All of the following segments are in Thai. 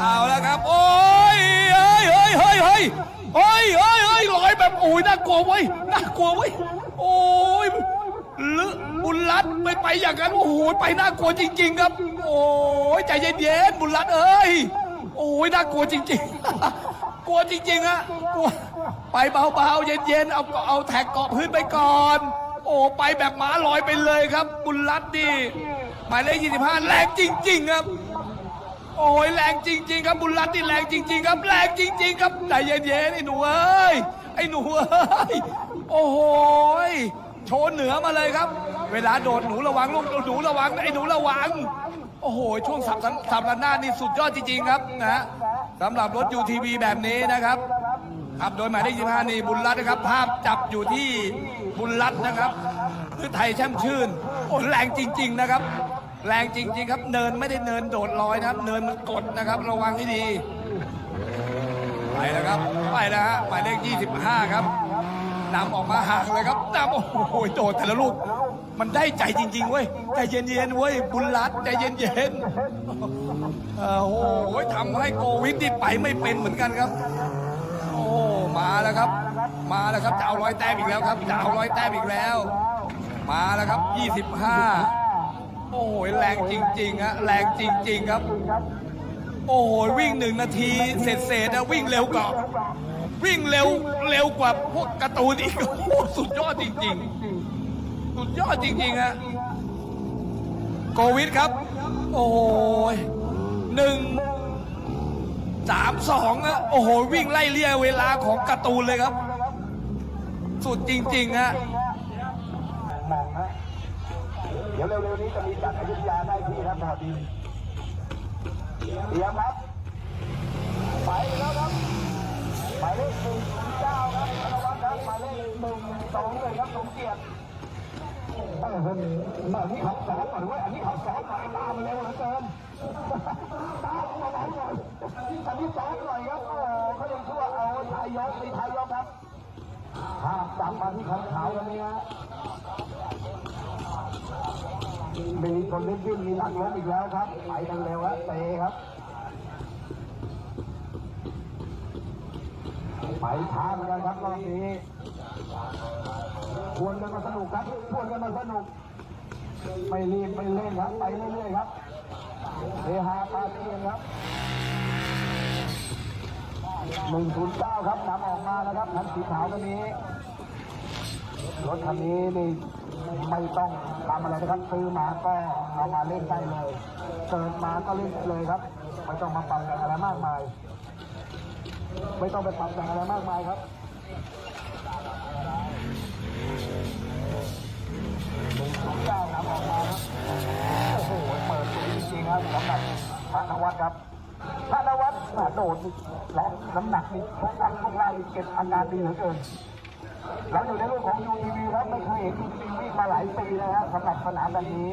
เอาแล้วครับ โอ้ยเฮ้ยเฮ้ยเฮ้ยเฮ้ยเฮ้ยเฮ้ยเฮ้ยลอยแบบโอ้ยน่ากลัวเว้ยน่ากลัวเว้ยโอ้ยลึบุญรัตไม่ไปอย่างนั้นโอ้โหไปน่ากลัวจริง ๆ ครับ โอ้ยใจเย็นๆบุญรัตเอ้ยโอ้ยน่ากลัวจริง ๆ กลัวจริงๆอะกลัว ไปเบาๆ เย็นๆ เอาเอาแท็กเกาะพื้นไปก่อน โอ้ไปแบบหมาลอยไปเลยครับ บุญรัตน์นี่หมายเลข25 แรงจริง ๆ ครับ โอ้ยแรงจริง ๆ ครับบุญรัตน์นี่แรงจริง ๆ ครับ แรงจริง ๆ ครับใจเย็นๆไอ้หนูเอ้ยไอ้หนูเอ้ยโอ้โหโชว์เหนือมาเลยครับ เวลาโดดหนูระวังลูกหนูระวังไอ้หนูระวัง โอ้โห ช่วงสับสับระนาดนี่สุดยอดจริงๆครับนะสำหรับรถ UTV แบบนี้นะครับ ครับโดยหมายเลข25นี่บุญรัตน์นะครับ ภาพจับอยู่ที่บุญรัตน์นะครับคือไทยแช่มชื่นโอ้แรงจริง ๆ นะครับ แรงจริง ๆ ครับ เนินไม่ได้เนินโดดลอยนะครับ เนินมันกดนะครับ ระวังให้ดีไปแล้วครับไปแล้วฮะหมายเลข25ครับนำออกมาห่างเลยครับนำโอ้โหโดดแต่ละลูกมันได้ใจจริงๆเว้ยใจเย็นๆเว้ยบุญรัตน์ใจเย็นๆเออโอ้โหทำให้โกวิดที่ไปไม่เป็นเหมือนกันครับ มาแล้วครับ มาแล้วครับจะเอาร้อยแต้มอีกแล้วครับจะเอาร้อยแต้มอีกแล้ว มาแล้วครับ 25 โอ้โหแรงจริงๆฮะแรงจริง ๆครับ โอ้โหวิ่งหนึ่งนาทีเสร็จเสร็จนะวิ่งเร็วกว่าวิ่งเร็วเร็วกว่าพวกการ์ตูนอีกโอ้โหสุดยอดจริง ๆ สุดยอดจริงๆฮะโควิดครับ โอ้โหหนึ่ง สามสองอะโอ้โห วิ่งไล่เลี่ยเวลาของการ์ตูนเลยครับ สุดจริงๆฮะมงฮะเดี๋ยวเร็วๆนี้จะมีจัดอยุธยาได้ที่ครับพอดีเตรียมครับ ไปแล้วครับหมายเลขหนึ่งเก้าครับธนวัฒน์ครับหมายเลขหนึ่งสองเลยครับสมเกียรติเออแบบนี้ขับสองก่อนเว้ยอันนี้ขับสองหน่อยตามมาเร็วเหลือเกิน หน่อยอันนี้สองหน่อยครับโอ้โหเขายังชั่วเอาทายยกมีทายยกครับภาพจำมาที่ขันขาววันนี้ฮะมีคนเล่นวิ่งมีนักล้มอีกแล้วครับไปกันเร็วแล้วเตะครับไปช้าเหมือนกันครับรอบนี้ควรกันมาสนุกครับควรกันมาสนุกไม่รีบไม่เล่นครับ ไปเรื่อยๆครับเฮฮาปาเตียนครับ หนึ่งศูนย์เก้าครับนำออกมาแล้วครับคันสีขาวคันนี้ รถคันนี้นี่ไม่ต้องทำอะไรนะครับซื้อมาก็เอามาเล่นได้เลยเกิดมาก็เล่นเลยครับ ไม่ต้องมาปรับแต่งอะไรมากมาย ไม่ต้องไปปรับแต่งอะไรมากมายครับ นและน้ำหนักนี่ทุกครั้งทุกรายเก็บอาการดีเหลือเกินเราอยู่ในรุ่นของ UTV ครับไม่เคยเห็น UTV วิ่งมาหลายปีนะครับสำหรับสนามแบบนี้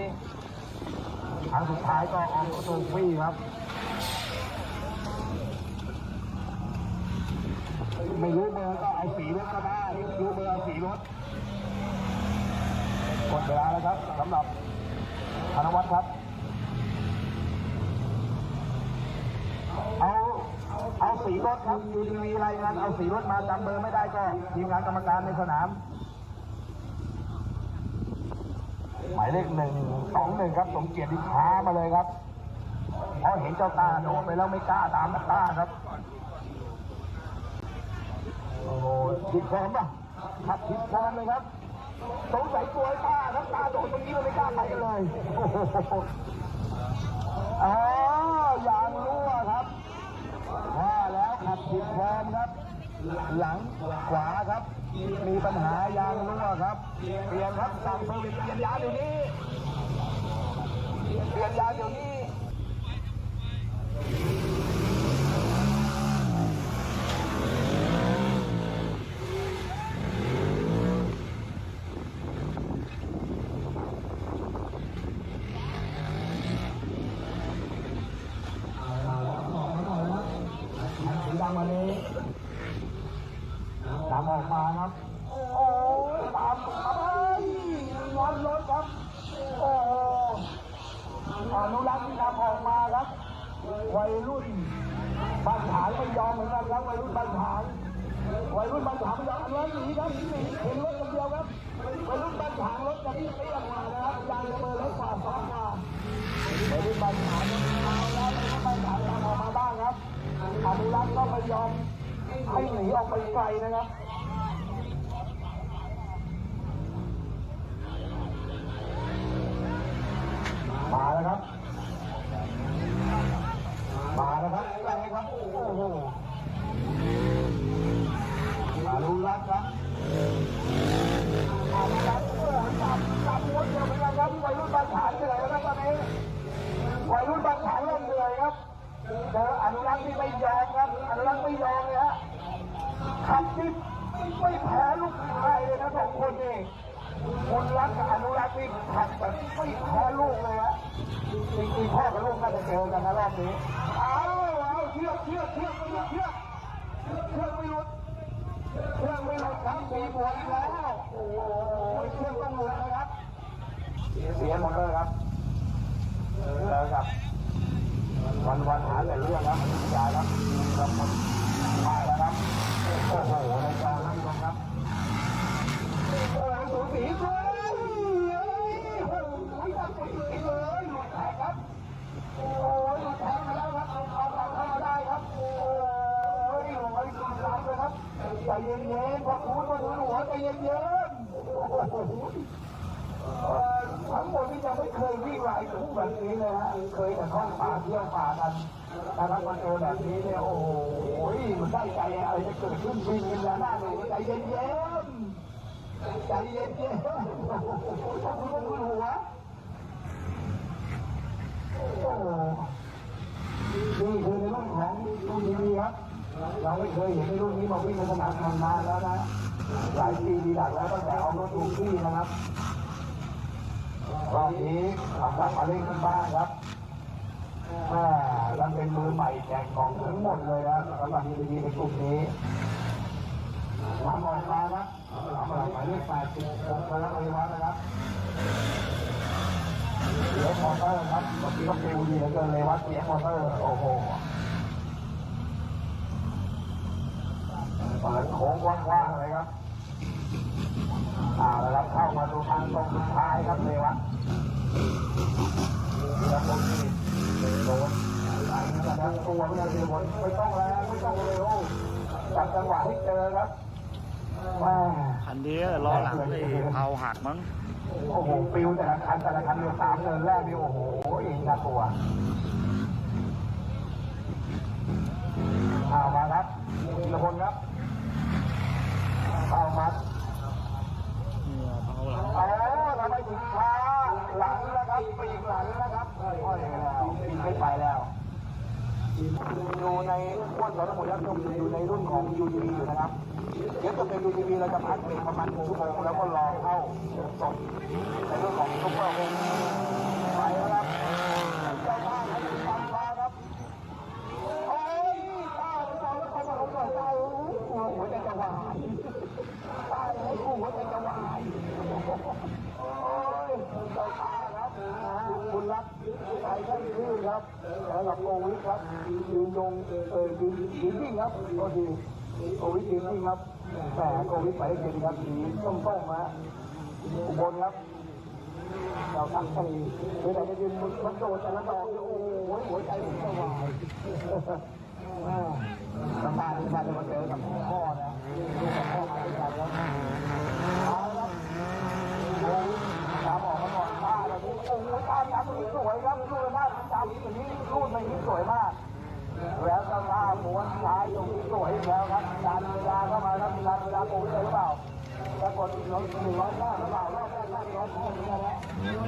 ครั้งสุดท้ายก็ออกตัวฟรีครับ ไม่รู้เบอร์ก็เอาสีรถก็ได้รู้เบอร์เอาสีรถกดเวลาแล้วครับสำหรับธนวัฒน์ครับ เอาเอา สีรถครับ UTV รายงานเอาสีรถมาจำเบอร์ไม่ได้ก็ทีมงานกรรมการในสนาม หมายเลขหนึ่งสองหนึ่งครับ สมเกียรติช้ามาเลยครับเพราะเห็นเจ้าตาโดนไปแล้วไม่กล้าตามตาครับโอ้โหผิดฟอร์มป่ะขับผิดฟอร์มเลยครับสงสัยกลัวไอ้ตาครับตาโดนตรงนี้เราไม่กล้าไปกันเลยอ๋อยางรั่วครับ ว่าแล้วขับผิดฟอร์มครับ หลังขวาครับ มีปัญหายางรั่วครับ เปลี่ยนครับสั่งเซอร์วิสเปลี่ยนยาเดี๋ยวนี้ เปลี่ยนยาเดี๋ยวนี้ สีดำวันนี้ดำออกมาครับ โอ้ยตาม วัยรุ่น บ้านฉางไม่ยอมเหมือนกันครับวัยรุ่นบ้านฉางวัยรุ่นบ้านฉางไม่ยอมอันนั้นหนีครับหนีเห็นรถคนเดียวครับวัยรุ่นบ้านฉางรถจะที่เตี้ยกว่านะครับยางจะเบอร์นกว่าสองกาวัยรุ่นบ้านฉางเอาแล้ววัยรุ่นบ้านฉางตามออกมาบ้างครับอนุรักษ์ก็ไม่ยอมให้หนีออกไปไกลนะครับมาแล้วครับ มาแล้วครับแรงครับ โอ้โหอนุรักษ์ครับอนุรักษ์เพื่อจับจับม้วนเดียวเหมือนกันครับวัยรุ่นบางฉางเหนื่อยแล้วครับตอนนี้วัยรุ่นบางฉางเริ่มเหนื่อยครับเจออนุรักษ์ที่ไม่ยอมครับ อนุรักษ์ไม่ยอมเลยฮะขับที่ไม่แพ้ลูกชายเลยนะสองคนนี่คุณรักกับอนุรักษ์นี่ขับแบบไม่แพ้ลูกเลยฮะ จริงๆ พ่อกับลูกน่าจะเจอกันนะรอบนี้เอาเอาเชือกเชือกเชือกไม่หลุดเชือกเชือกไม่หลุดเชือกไม่หลุดครับมีบวกแล้ว โอ้โหเชือกต้องหลุดนะครับเสียหมดเลยครับแล้วครับ วันวันหาแต่เรื่องครับอธิยาครับครับหมดมาแล้วครับโอ้โหในจอท่านผู้ชมครับ โอ้โหสูสีเลยเฮ้ยโอ้โหสูสีเลยหลุดแท็กครับ โอ้ยหลุดแท็กมาแล้วครับเอาเอาเอาเข้ามาได้ครับ โอ้ยโอ้ยสุดหลังเลยครับใจ เย็นๆพอคูณมาถึงหัวใจเย็นๆทั้งหมดที่ยังไม่เคยวิ่งลายคู่แบบนี้เลยฮะเคยแต่ท่องป่าเที่ยวป่ากันนะครับมาเจอแบบนี้เนี่ยโอ้โหมันได้ใจอะไรจะเกิดขึ้นวิ่งกันแล้วหน้าเลยใจเย็นๆใจเย็นๆขอบคุณคุณหัวโอ้นี่คือในเรุ่นของรุ่นทีวีครับ เราไม่เคยเห็นในรุ่นนี้มาวิ่งในสนามมานานแล้วนะหลายปีดีดักแล้วตั้งแต่เอารถถูกที่นะครับรอบนี้ทำกลับมาเล่นกันบ้างครับแม่ยังเป็นมือใหม่แจกกองทั้งหมดเลยนะสำหรับทีวีในกลุ่มนี้ทำออกมานะทำออกหมายเลขแปดสิบหกแล้วเลยวัดนะครับเสียงมอเตอร์ครับเมื่อกี้ก็ฟิวดีเหลือเกินเลยวัดเสียงมอเตอร์ โอ้โห เปิดโค้งกว้างๆเลยครับอ่าแล้วครับเข้ามาดูทางตรงสุดท้ายครับเลยวัดแล้วคนที่โดนไหลนะครับตัวไม่ได้บนไม่ต้องแล้วไม่ต้องเร็วจับจังหวะที่เจอครับแม่อันนี้ล้อหลังไอ้เผาหักมั้งโอ้โหปิวแต่ละคันแต่ละคันเดียวสามเดินแรกนี่โอ้โหอีกน่ากลัวเอามาครับทีละคนครับ เอามาเนี่ยเผาหลังอ๋อทำไมถึงช้าหลังนะครับปีกหลังนะครับค่อยแล้วปีกไม่ไปแล้วอยู่ในอ้วนสอนสมุทรยักษ์ชมอยู่ในรุ่นของ UTV อยู่นะครับ เดี๋ยวจะเป็น UTV เราจะพักเบรกประมาณชั่วโมงแล้วก็รอเข้าสดในเรื่องของซุปเปอร์เวงไปแล้วครับเจ้าภาพให้ติดตามมาครับโอ้ยข้าวเราแล้วเขามาลงก่อนเราหัวใจจะวายตายให้กูหัวใจจะวายโอ้ยเจ้าภาพครับคุณรักใครท่านชื่อครับแล้วกับโกวิทครับยื นยงเออยืนยืนวิ่งครับก็ดีโควิดจริงๆครับแหมโควิดไปได้จริงครับสีส้มๆนะอุบลครับเราตั้งใจเวลาจะยืนมันโดดแต่ละดอกโอ้โหหัวใจผมจะวายอ่าสบายสบายจะมาเจอกับพ่อนะพ่อมาด้วยกันแล้วเอาละโอ้ยตามออกมาก่อนตาแบบนี้โอ้โหตาตานี้สวยครับลูกหน้าตามแบบนี้รูดไปนี้สวยมาก แล้วก็ล่าม้วนซ้ายตรงนี้สวยแล้วครับดันเวลาเข้ามาแล้วมีรันเวลาโกงเลยหรือเปล่าปรากฏร้อยหนึ่งร้อยห้าหรือเปล่ารอบแรกร้อยห้าหรือเปล่า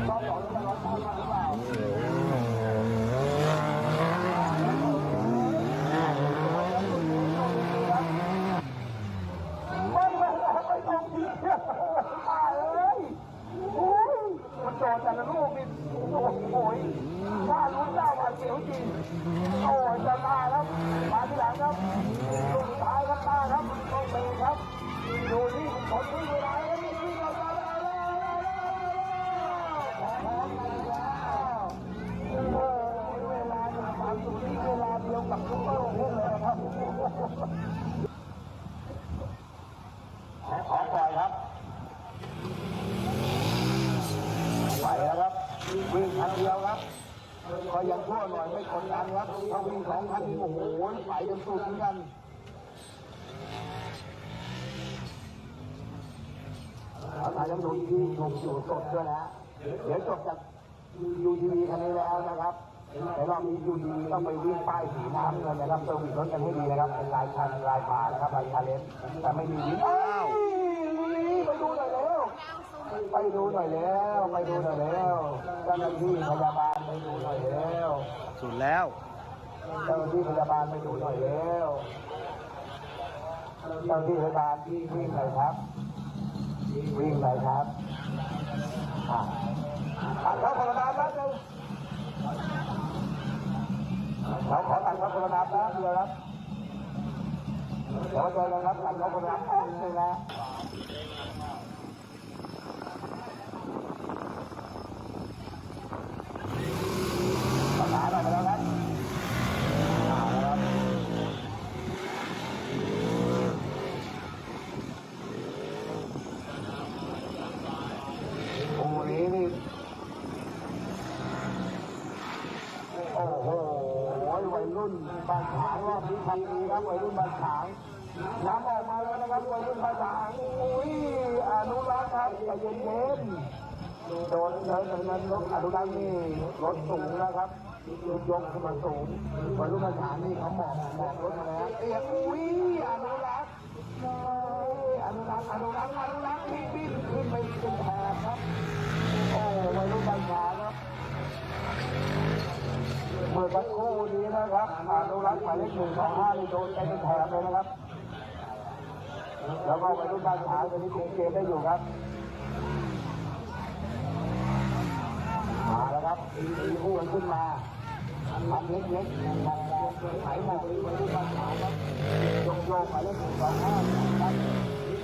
รอบสองร้อยเก้าหรือเปล่า เสียวจริโอ้ยจะาครับ มาที่หลังครับลูกท้ายครับาครับต้องเตะครับอยู่ที่ผลที่เวลล้นี่ที่เราจะได้แล้วล้วโอ้ยเวลาหนึ่งสามศูนย์ที่เวลาเดียวกับทุกโลกเลยครับขอปล่อยครับไปแล้วครับวิ่งทางเดียวครับ วิก็ยังชั่วหน่อยไม่กดดันครับถ้าวิ่งสองคันโอ้โหไปจนสุดเหมือนกันเอาถ่ายน้ำดูที่ชมอยู่สดด้วยนะเดี๋ยวจบจากยูทีวีคันนี้แล้วนะครับในรอบนี้ยูทีวีต้องไปวิ่งป้ายสีน้ำเงินนะครับเซอร์วิสรถกันให้ดีนะครับเป็นลายชันลายผ่านะครับลายชาเลนจ์แต่ไม่มีวิ่งอ้าวไปดูหน่อยเร็ว ไปดูหน่อยแล้วไปดูหน่อยแล้วเจ้าหน้าที่พยาบาลไปดูหน่อยแล้วสุดแล้วเจ้าหน้าที่พยาบาลไปดูหน่อยแล้วเจ้าหน้าที่พยาบาลที่วิ่งหน่อยครับ วิ่งหน่อยครับอะตัดเขาโคโรนาแป๊บนึงเราขอตัดเขาโคโรนาแป๊บเดียวครับเดี๋ยวเจอกันครับตัดเขาโคโรนาแป๊บนึงนะ ประสานออกไปแล้วครับเอาแล้วครับโอ้โหนี่นี่โอ้โหวัย รุ่นบางฉางรอบนี้ทำดีครับวัยรุ่นบางฉางน้ำออกมาแล้วนะครับวัยรุ่นบางฉางอุ้ยอนุรักษ์ครับใจเย็นๆโดนเลยตรงนั้นรถอนุรักษ์นี่รถสูงนะครับยกขึ้นมาสูงวัยรุ่นมาฐานนี่เขาหมอบหมอบรถมาแล้วเอียอุ้ยอนุรักษ์อนุรักษ์อนุรักษ์อนุรักษ์บินบินขึ้นไปเป็นแถบครับ โอ้วัยรุ่นบางฉางครับ เมื่อสักครู่นี้นะครับอานุรักษ์หมายเลขหนึ่งสองห้านี่โดนไปเป็นแถบเลยนะครับ แล้วก็วัยรุ่นบางฉาตอนนี้เกมได้อยู่ครับมาแล้วครับมีคู่กันขึ้นมาทำเล็กๆมองมองไถมองไปดูบ้านขาครับโยกโยกหมายเลขหนึ่งสองห้าครับ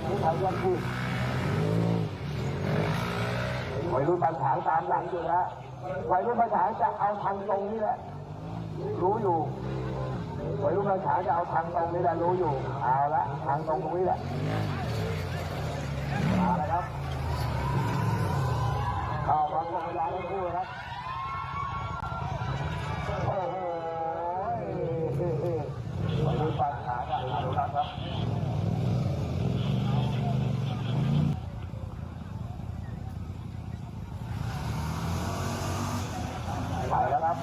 นี่ไถยังคู่วัยรุ่นบางฉาตามหลังอยู่นะวัยรุ่นบางฉาจะเอาทางตรงนี่แหละ รู้อยู่วัยรุ่นบาฉาจะเอาทางตรงนี้แหละรู้อยู่ เอาละทางตรงตรงนี้แหละมาละครับเข้ามาหมดเวลาทั้งคู่ครับ โอ้โหมาดูปัญหากันอนุรักษ์ครับ ไปแล้วครับ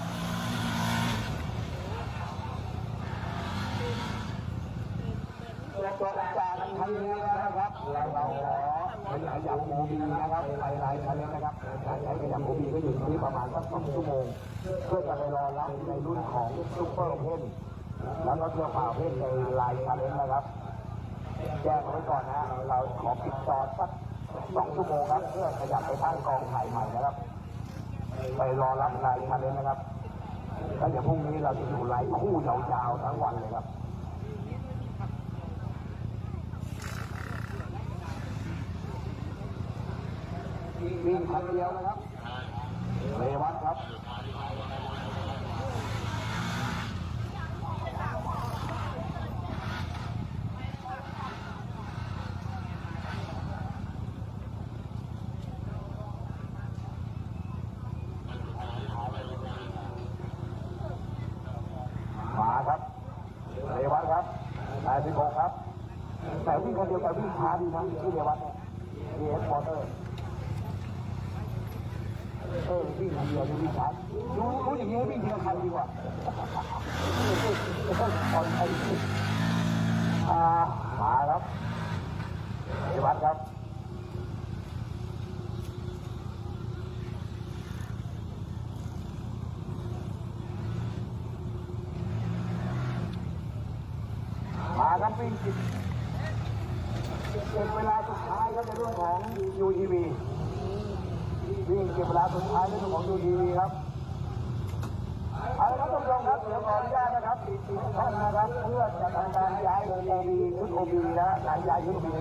จบ ทั้งนี้แล้วนะครับเราเราขอขยายยำโมบีนะครับไปไลน์คันนี้นะครับการใช้ขยำโมบีก็อยู่ที่ประมาณสักสองชั่วโมง เพื่อจะไปรอรับในรุ่นของซุปเปอร์เพนแล้วก็เสื้อผ้าเพนในลน์คันนี้นะครับแจ้งไว้ก่อนนะเราขอปิดจอสักสองชั่วโมงครับเพื่อขยับไปตั้งกองถ่ายใหม่นะครับ ไปรอรับลน์คันนี้นะครับแล้วเดี๋ยวพรุ่งนี้เราจะอยู่ไลน์คู่ยาวๆทั้งวันเลยครับ วิ่งคันเดียวนะครับเรวัตครับมาครับเรวัตครับนายพิโกครับแต่วิ่งคนเดียวแต่วิ่งช้าดีนะที่เรวัตเนี่ยเอสมอเตอร์ ออวิ่งเดียววิ่งช้ารู้รู้อย่างนี้วิ่งทีละคันดีกว่าตอนไอ้อ่ามาครับเรวัตครับมาครับวิ่งจิตเป็นเวลาสุดท้ายครับในเรื่องของ UTV วิ่งเก็บเวลาสุดท้ายในเรื่องของ UTV ครับเอาละครับท่านผู้ชมครับเดี๋ยวขออนุญาตนะครับปิดช่อนนะครับ เพื่อจะทำการย้าย OB ชุด OB นะการย้ายชุด OB